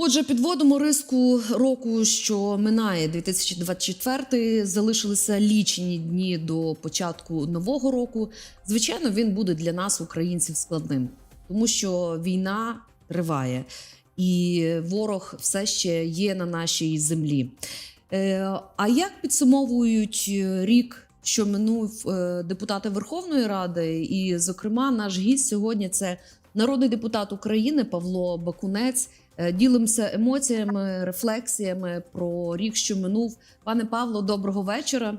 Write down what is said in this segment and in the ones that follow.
Отже, підводимо риску року, що минає 2024. Залишилися лічені дні до початку нового року. Звичайно, він буде для нас, українців, складним, тому що війна триває, і ворог все ще є на нашій землі. Е, А як підсумовують е, рік, що минув е, депутати Верховної Ради, і, зокрема, наш гість сьогодні це народний депутат України Павло Бакунець. Е, Ділимося емоціями, рефлексіями про рік, що минув. Пане Павло, доброго вечора.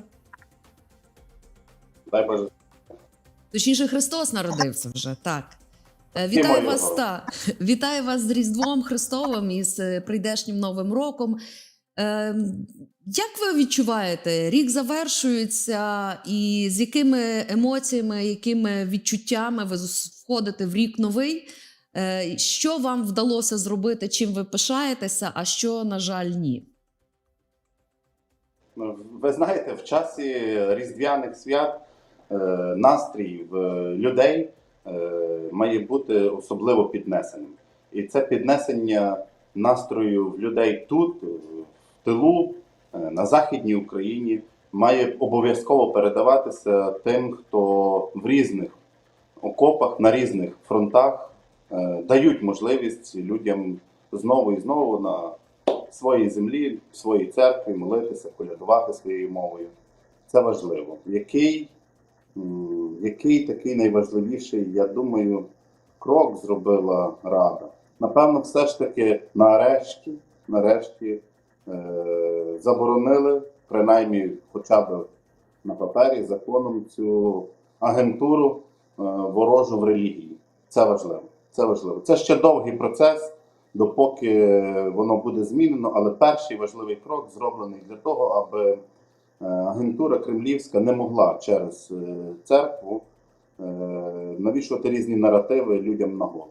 Дай Боже. Точніше, Христос народився вже так. Е, Вітаю вас та вітаю вас з Різдвом Христовим і з е, прийдешнім Новим роком. Е, Як ви відчуваєте, рік завершується, і з якими емоціями, якими відчуттями ви входите в рік новий? Е, Що вам вдалося зробити, чим ви пишаєтеся, а що, на жаль, ні? Ну, Ви знаєте, в часі різдвяних свят е, настрій в людей е, має бути особливо піднесеним. І це піднесення настрою в людей тут, в тилу, на Західній Україні, має обов'язково передаватися тим, хто в різних окопах, на різних фронтах дають можливість людям знову і знову на своїй землі, в своїй церкві молитися, колядувати своєю мовою. Це важливо. Який, який такий найважливіший, я думаю, крок зробила Рада? Напевно, все ж таки нарешті, нарешті е- заборонили, принаймні, хоча б на папері, законом цю агентуру е- ворожу в релігії. Це важливо. Це важливо. Це ще довгий процес допоки воно буде змінено, але перший важливий крок зроблений для того, аби е, агентура кремлівська не могла через е, церкву е, навішувати різні наративи людям на голову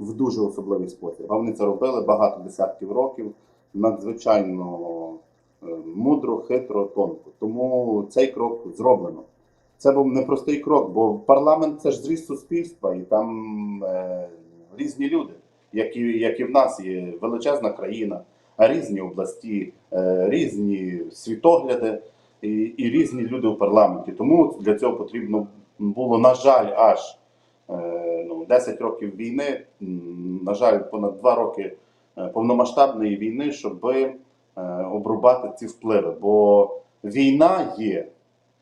в дуже особливий спосіб. А вони це робили багато десятків років, надзвичайно мудро, хитро, тонко. Тому цей крок зроблено. Це був непростий крок, бо парламент це ж зріст суспільства, і там е, різні люди як і, як і в нас є величезна країна, різні області, е, різні світогляди і, і різні люди у парламенті. Тому для цього потрібно було, на жаль, аж е, ну, 10 років війни, на жаль, понад 2 роки е, повномасштабної війни, щоб е, обрубати ці впливи. Бо війна є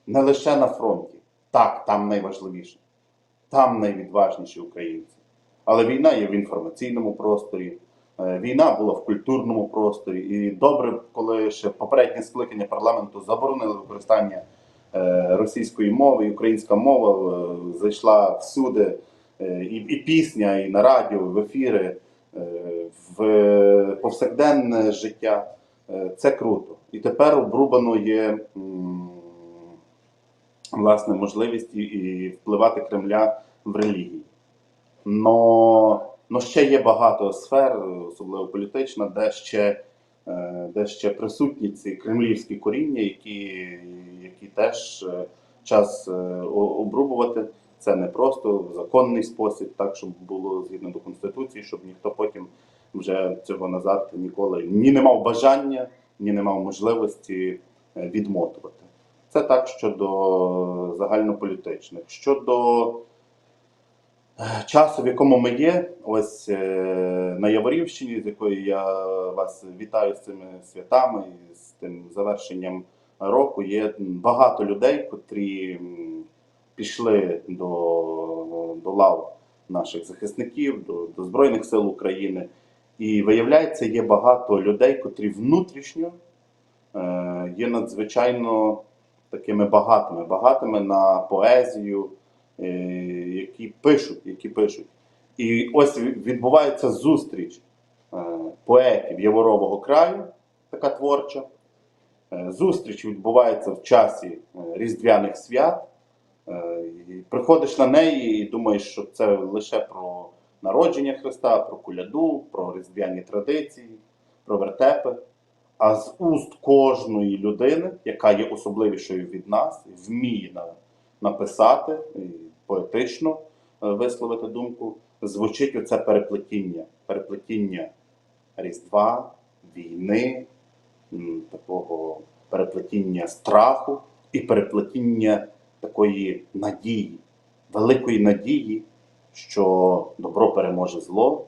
не лише на фронті. Так, там найважливіше, там найвідважніші українці. Але війна є в інформаційному просторі, е, війна була в культурному просторі. І добре, коли ще попереднє скликання парламенту заборонили використання е, російської мови, і українська мова е, зайшла всюди, і, і пісня, і на радіо, і в ефіри, в повсякденне життя. Це круто. І тепер обрубано є власне можливість і, і впливати Кремля в релігії. Но, но ще є багато сфер, особливо політична, де ще, е, де ще присутні ці кремлівські коріння, які, які теж е, час е, обрубувати. Це не просто в законний спосіб, так щоб було згідно до конституції, щоб ніхто потім вже цього назад ніколи ні не мав бажання, ні не мав можливості відмотувати. Це так щодо загальнополітичних. Щодо часу, в якому ми є, ось е, на Яворівщині, з якої я вас вітаю з цими святами і з тим завершенням року, є багато людей, котрі пішли до, до лав наших захисників, до, до Збройних сил України. І виявляється, є багато людей, котрі внутрішньо е, є надзвичайно такими багатими, багатими на поезію, е, які пишуть, які пишуть. І ось відбувається зустріч е, поетів Яворового краю, така творча. Е, Зустріч відбувається в часі Різдвяних свят. Приходиш на неї і думаєш, що це лише про народження Христа, про куляду, про різдвяні традиції, про вертепи. А з уст кожної людини, яка є особливішою від нас, вміє написати і поетично е, висловити думку, звучить оце переплетіння, переплетіння Різдва, війни, такого переплетіння страху і переплетіння такої надії, великої надії, що добро переможе зло,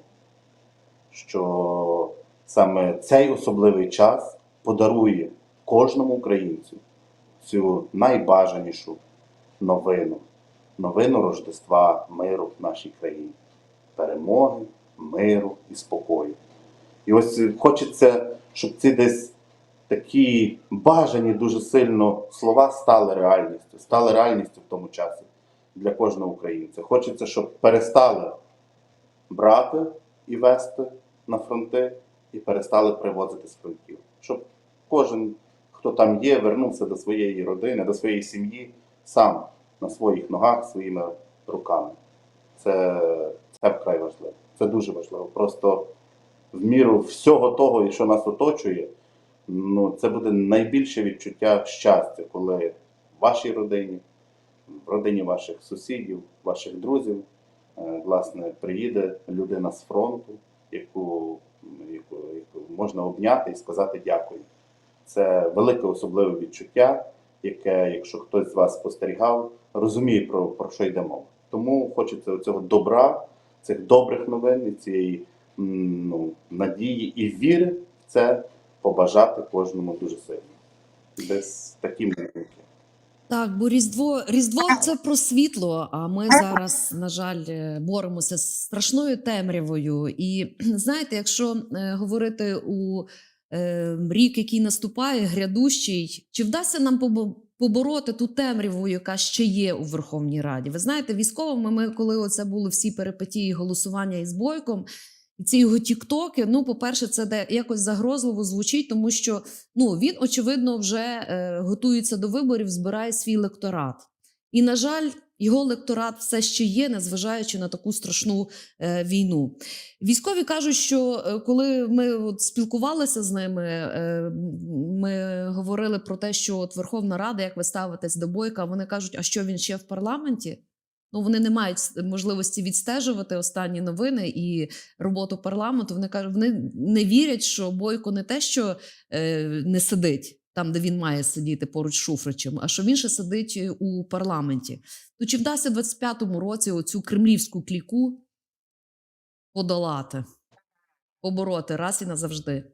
що саме цей особливий час подарує кожному українцю цю найбажанішу новину, новину Рождества миру в нашій країні, перемоги, миру і спокою. І ось хочеться, щоб ці десь такі бажані дуже сильно слова стали реальністю, стали реальністю в тому часі для кожного українця. Хочеться, щоб перестали брати і вести на фронти, і перестали привозити з фронтів. Щоб кожен, хто там є, вернувся до своєї родини, до своєї сім'ї сам на своїх ногах, своїми руками. Це, це вкрай важливо. Це дуже важливо. Просто в міру всього того, що нас оточує, ну, це буде найбільше відчуття щастя, коли в вашій родині, в родині ваших сусідів, ваших друзів, е, власне, приїде людина з фронту, яку, яку, яку можна обняти і сказати дякую. Це велике особливе відчуття, яке, якщо хтось з вас спостерігав, розуміє про, про що йде мова. Тому хочеться цього добра, цих добрих новин і цієї ну, надії і віри в це побажати кожному дуже сильно. Десь такі думки. Так, бо Різдво, Різдво це про світло. А ми зараз, на жаль, е, боремося з страшною темрявою. І знаєте, якщо е, говорити у е, рік, який наступає, грядущий, чи вдасться нам побо- побороти ту темряву, яка ще є у Верховній Раді? Ви знаєте, військовими ми, коли оце були всі перипетії голосування із бойком. І ці його тіктоки, ну, по-перше, це де якось загрозливо звучить, тому що ну він очевидно вже е, готується до виборів, збирає свій лекторат. І, на жаль, його лекторат все ще є, незважаючи на таку страшну е, війну. Військові кажуть, що е, коли ми от спілкувалися з ними, е, ми говорили про те, що от Верховна Рада, як ви ставитесь до бойка, вони кажуть, а що він ще в парламенті? Ну, вони не мають можливості відстежувати останні новини і роботу парламенту. Вони кажуть, вони не вірять, що Бойко не те, що е, не сидить там, де він має сидіти поруч з Шуфричем, а що він ще сидить е, у парламенті. То чи вдасться в 25-му році оцю кремлівську кліку подолати, побороти раз і назавжди?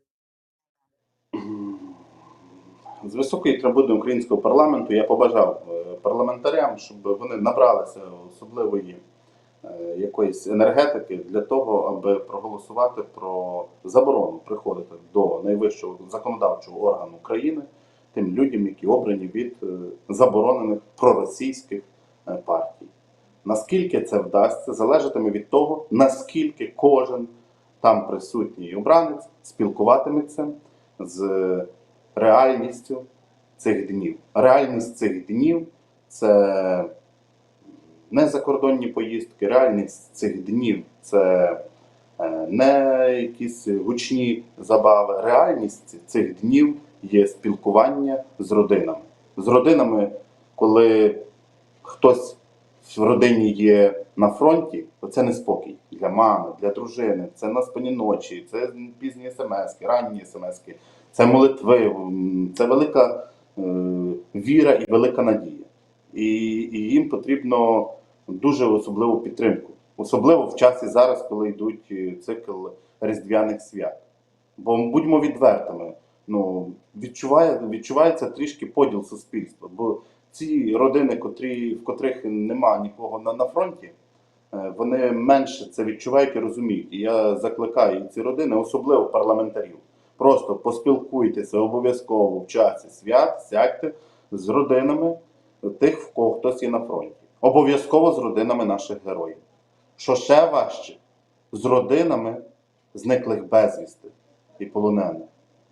З високої трибуни українського парламенту я побажав е, парламентарям, щоб вони набралися особливої е, якоїсь енергетики для того, аби проголосувати про заборону приходити до найвищого законодавчого органу України тим людям, які обрані від е, заборонених проросійських партій. Наскільки це вдасться, залежатиме від того, наскільки кожен там присутній обранець спілкуватиметься з реальністю цих днів. Реальність цих днів це не закордонні поїздки, реальність цих днів це е, не якісь гучні забави. Реальність цих днів є спілкування з родинами. З родинами, коли хтось в родині є на фронті, то це неспокій для мами, для дружини. Це на спині ночі, це пізні смски, ранні смски, це молитви, це велика е, віра і велика надія. І, і їм потрібно дуже особливу підтримку. Особливо в часі зараз, коли йдуть е, цикл різдвяних свят. Бо будьмо відвертими, ну, відчуває, відчувається трішки поділ суспільства. Бо ці родини, котрі, в котрих нема нікого на, на фронті, е, вони менше це відчувають і розуміють. І я закликаю ці родини, особливо парламентарів. Просто поспілкуйтеся обов'язково в часі свят, сядьте з родинами тих, в кого хтось є на фронті. Обов'язково з родинами наших героїв. Що ще важче, з родинами зниклих безвісти і полонених.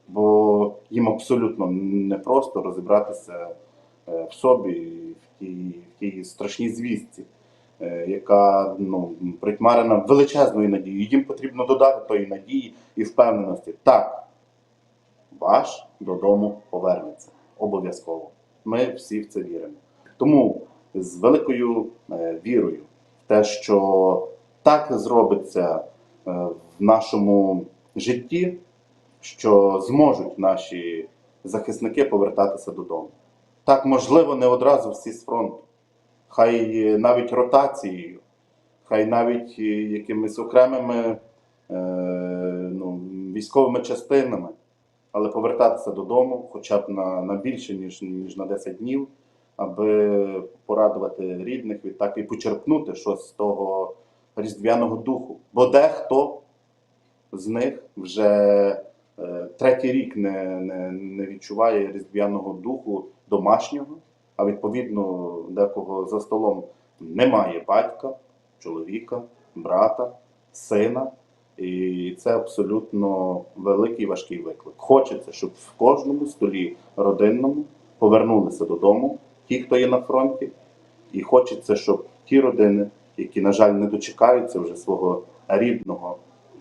Бо їм абсолютно непросто розібратися е, в собі, в тій, в тій страшній звістці, е, яка ну, притьмарена величезною надією. Їм потрібно додати тої надії і впевненості. Так, ваш додому повернеться. Обов'язково. Ми всі в це віримо. Тому з великою е, вірою в те, що так зробиться е, в нашому житті, що зможуть наші захисники повертатися додому. Так, можливо, не одразу всі з фронту. Хай навіть ротацією, хай навіть е, якимись окремими е, ну, військовими частинами, але повертатися додому хоча б на, на більше, ніж, ніж на 10 днів, аби порадувати рідних, відтак і почерпнути щось з того різдвяного духу. Бо дехто з них вже е, третій рік не, не, не відчуває різдвяного духу домашнього, а відповідно декого за столом немає батька, чоловіка, брата, сина. І це абсолютно великий важкий виклик. Хочеться, щоб в кожному столі родинному повернулися додому ті, хто є на фронті, і хочеться, щоб ті родини, які, на жаль, не дочекаються вже свого рідного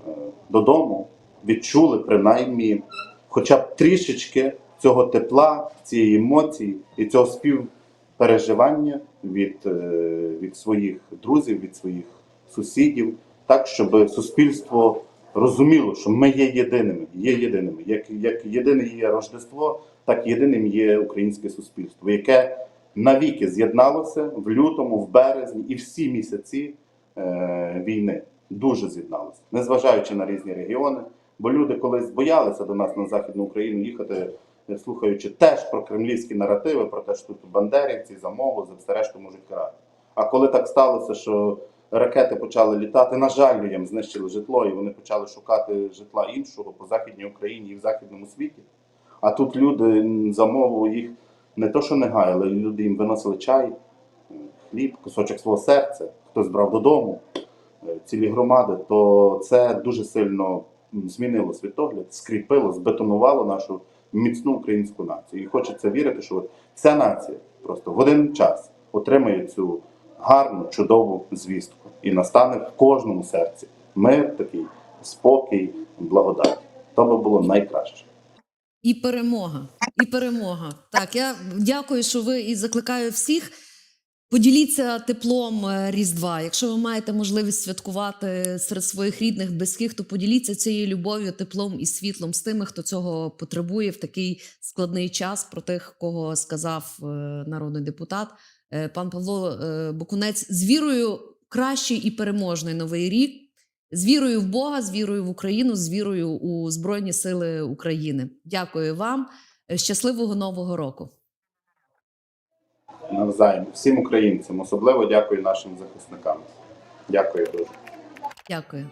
е, додому, відчули принаймні хоча б трішечки цього тепла, цієї емоції і цього співпереживання від, е, від своїх друзів, від своїх сусідів, так, щоб суспільство розуміло, що ми є єдиними, є єдиними. Як, як єдине є Рождество, так єдиним є українське суспільство, яке навіки з'єдналося в лютому, в березні і всі місяці е, війни дуже з'єдналося, незважаючи на різні регіони. Бо люди колись боялися до нас на Західну Україну їхати, е, слухаючи теж про кремлівські наративи, про те, що тут бандерівці, замову, за все решту можуть карати. А коли так сталося, що ракети почали літати, на жаль, людям знищили житло, і вони почали шукати житла іншого по Західній Україні і в Західному світі. А тут люди замову їх не то, що не гаяли, люди їм виносили чай, хліб, кусочок свого серця, хтось брав додому, е, цілі громади, то це дуже сильно змінило світогляд, скріпило, збетонувало нашу міцну українську націю. І хочеться вірити, що от ця нація просто в один час отримає цю гарну, чудову звістку. І настане в кожному серці мир такий, спокій, благодать. То би було найкраще. І перемога. І перемога. Так, я дякую, що ви і закликаю всіх. Поділіться теплом е, Різдва. Якщо ви маєте можливість святкувати серед своїх рідних, близьких, то поділіться цією любов'ю, теплом і світлом з тими, хто цього потребує в такий складний час. Про тих, кого сказав е, народний депутат пан Павло е, Бокунець. З вірою кращий і переможний новий рік. З вірою в Бога, з вірою в Україну, з вірою у Збройні Сили України. Дякую вам. Е, Щасливого нового року. Навзаєм всім українцям, особливо дякую нашим захисникам. Дякую дуже. Дякую.